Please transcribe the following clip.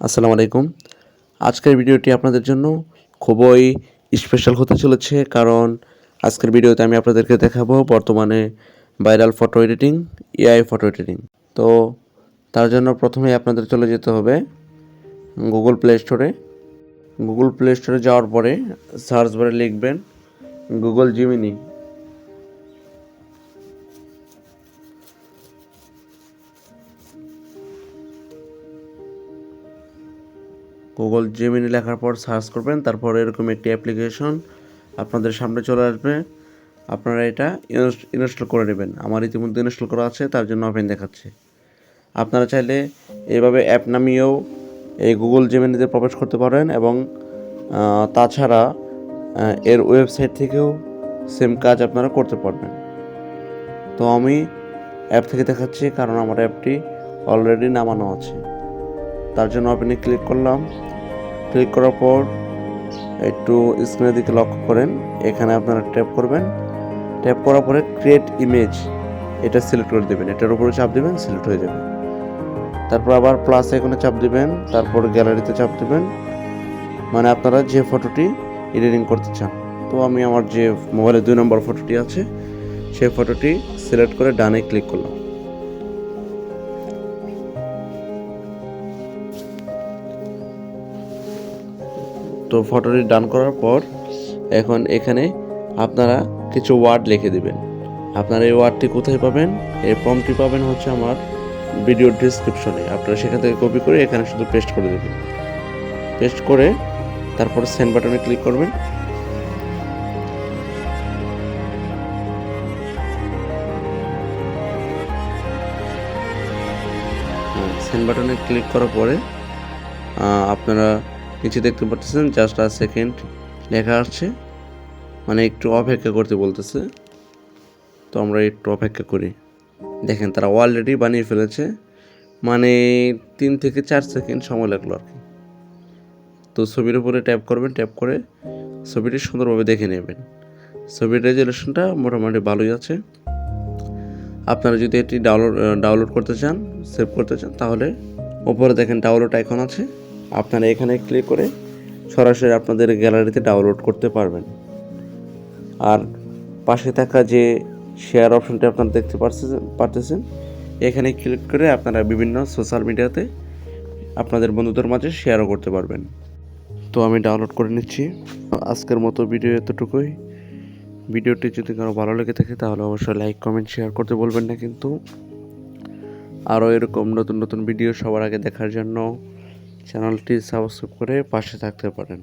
আসসালামু আলাইকুম। আজকের ভিডিওটি আপনাদের জন্য খুবই স্পেশাল হতে চলেছে কারণ আজকের ভিডিওতে আমি আপনাদেরকে দেখাবো বর্তমানে viral photo editing AI photo editing তো তার জন্য প্রথমে আপনাদের চলে যেতে হবে গুগল প্লে স্টোরে গুগল প্লে স্টোরে যাওয়ার পরে সার্চ বারে লিখবেন গুগল জিমিনি গুগল জেমিনি লেখার পর সার্চ করবেন, তারপর এরকম একটি অ্যাপ্লিকেশন আপনাদের সামনে চলে আসবে। আপনারা এটা ইনস্টল করে নেবেন। আমার ইতিমধ্যে ইনস্টল করা আছে, তার জন্য ওপেন দেখাচ্ছে। আপনারা চাইলে এভাবে অ্যাপ নামিয়েও এই গুগল জেমিনিতে প্রবেশ করতে পারেন এবং তাছাড়া এর ওয়েবসাইট থেকেও সেম কাজ আপনারা করতে পারবেন। তো আমি অ্যাপ থেকে দেখাচ্ছি, কারণ আমার অ্যাপটি অলরেডি নামানো আছে। তার জন্য আপনি ক্লিক করলাম। ক্লিক করার পর একটু স্ক্রিনের দিকে লক্ষ্য করেন, এখানে আপনারা ট্যাপ করবেন। ট্যাপ করার পরে ক্রিয়েট ইমেজ এটা সিলেক্ট করে দেবেন। এটার উপরে চাপ দেবেন সিলেক্ট হয়ে যাবে। তারপর আবার প্লাস এখানে চাপ দিবেন, তারপর গ্যালারিতে চাপ দিবেন। মানে আপনারা যে ফটোটি এডিটিং করতে চান। তো আমি আমার যে মোবাইলে দুই নম্বর ফটোটি আছে, সেই ফটোটি সিলেক্ট করে ডানে ক্লিক করলাম। তো ফটোটি ডান করার পর এখন এখানে আপনারা কিছু ওয়ার্ড লিখে দিবেন। আপনারা এই ওয়ার্ডটি কোথায় পাবেন? এই ফর্মটি পাবেন হচ্ছে আমার ভিডিও ডিসক্রিপশনে। আপনারা সেখান থেকে কপি করে এখানে শুধু পেস্ট করে দেবেন। পেস্ট করে তারপর সেন্ড বাটনে ক্লিক করবেন। সেন্ড বাটনে ক্লিক করার পরে আপনারা নিচে দেখতে পাচ্ছেন জাস্ট আর সেকেন্ড লেখা আসছে মানে একটু অপেক্ষা করতে বলতেছে। তো আমরা একটু অপেক্ষা করি। দেখেন, তারা অলরেডি বানিয়ে ফেলেছে। মানে তিন থেকে চার সেকেন্ড সময় লাগল আর কি। তো ছবির উপরে ট্যাপ করবেন, ট্যাপ করে ছবিটি সুন্দরভাবে দেখে নেবেন। ছবির রেজুলেশনটা মোটামুটি ভালোই আছে। আপনারা যদি এটি ডাউনলোড ডাউনলোড করতে চান সেভ করতে চান, তাহলে ওপরে দেখেন ডাউনলোড আইকন আছে। আপনারা এখানে ক্লিক করে সরাসরি আপনাদের গ্যালারিতে ডাউনলোড করতে পারবেন। আর পাশে থাকা যে শেয়ার অপশনটি আপনারা দেখতে পারতেছেন, এখানে ক্লিক করে আপনারা বিভিন্ন সোশ্যাল মিডিয়াতে আপনাদের বন্ধুদের মাঝে শেয়ারও করতে পারবেন। তো আমি ডাউনলোড করে নিচ্ছি। আজকের মতো ভিডিও এতটুকুই। ভিডিওটি যদি কারও ভালো লেগে থাকে, তাহলে অবশ্যই লাইক কমেন্ট শেয়ার করতে বলবেন না কিন্তু। আরও এরকম নতুন নতুন ভিডিও সবার আগে দেখার জন্য চ্যানেলটি সাবস্ক্রাইব করে পাশে থাকতে পারেন।